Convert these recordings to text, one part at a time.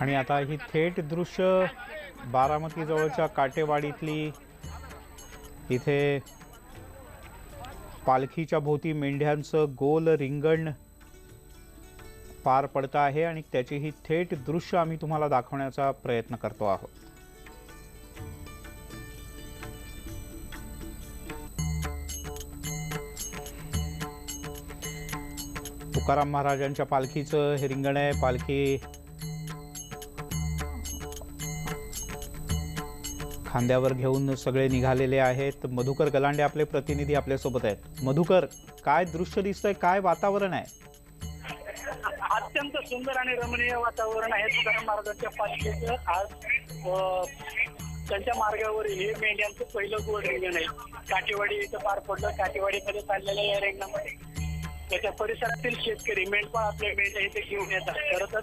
आणि आता ही थेट दृश्य बारामतीजवळच्या काटेवाडीतली इथे पालखीच्या भोवती मेंढ्यांचं गोल रिंगण पार पडतं आहे आणि त्याची ही थेट दृश्य आम्ही तुम्हाला दाखवण्याचा प्रयत्न करतो आहोत. तुकाराम महाराजांच्या पालखीचं हे रिंगण आहे. पालखी खांद्यावर घेऊन सगळे निघालेले आहेत. मधुकर गलांडे आपले प्रतिनिधी आपल्यासोबत आहेत. मधुकर काय दृश्य दिसतंय? काय वातावरण आहे? अत्यंत सुंदर आणि रमणीय वातावरण आहे. तुकाराम महाराजांच्या पालखीचं आज त्यांच्या मार्गावरील हे मेंढ्यांचं पहिलं गोड रिंगण आहे. काठेवाडी इथं पार पडलं. काठेवाडीमध्ये चाललेल्या या रिंगणामध्ये त्याच्या परिसरातील शेतकरी मेंढपाळ आपल्या मेंढ्या इथे घेऊन येतात. खरं तर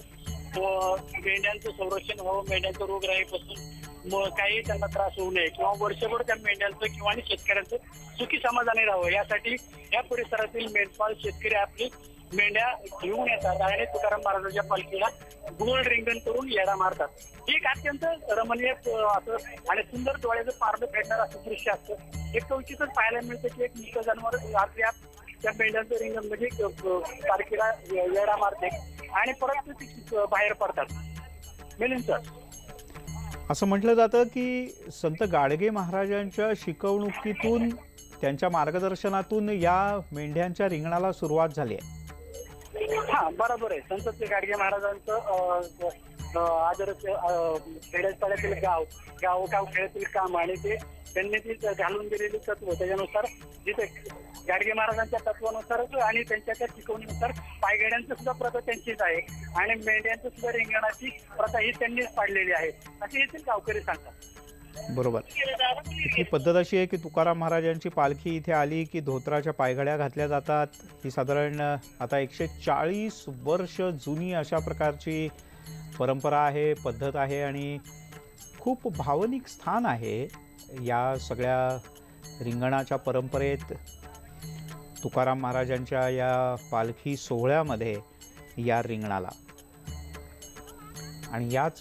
मेंढ्यांचं संरक्षण व्हावं मेंढ्यांचं रोगराईपासून काही त्यांना त्रास होऊ नये किंवा वर्षभर त्या मेंढ्यांचं किंवा आणि शेतकऱ्यांचं सुखी समाधानी राहावं. यासाठी या परिसरातील मेंढपाळ शेतकरी आपली मेंढ्या घेऊन येतात आणि तुकाराम महाराजांच्या पालखीला गोल रिंगण करून येडा मारतात. हे एक अत्यंत रमणीय असं आणि सुंदर डोळ्याचं पारलं फेडणार असं दृश्य असतं. एक कवचितच पाहायला मिळतं की एक मुक्त जनावर रात्री त्या मेंढ्यांचं रिंगण म्हणजे पालखीला येडा मारते आणि परत ते बाहेर पडतात. मिलिंद सर. असं म्हटलं जातं की संत गाडगे महाराजांच्या शिकवणुकीतून त्यांच्या मार्गदर्शनातून या मेंढ्यांच्या रिंगणाला सुरुवात झाली आहे. हा बरोबर आहे. संत गाडगे महाराजांचं आदरचं अ, खेड्यापाड्यातील गाव गाव गाव खेड्यातील काम आणि ते त्यांनी ती घालून दिलेली तत्व त्याच्यानुसार जिथे गाडगे महाराजांच्या तत्वानुसारच आणि त्यांच्या त्या शिकवणीनुसार पायगड्यांचं सुद्धा प्रथा त्यांचीच आहे. आणि मेंढ्यांचं सुद्धा रिंगणाची प्रथा ही त्यांनीच पाडलेली आहे. असे येथील गावकरी सांगतात. बरोबर. ही पद्धत अशी आहे की तुकाराम महाराजांची पालखी इथे आली की धोत्राच्या पायघड्या घातल्या जातात. ही साधारण आता एकशे चाळीस वर्ष जुनी अशा प्रकारची परंपरा आहे पद्धत आहे आणि खूप भावनिक स्थान आहे या सगळ्या रिंगणाच्या परंपरेत. तुकाराम महाराजांच्या या पालखी सोहळ्यामध्ये या रिंगणाला. आणि याच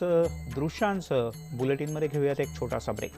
दृश्यांचं बुलेटिनमध्ये घेऊयात एक छोटासा ब्रेक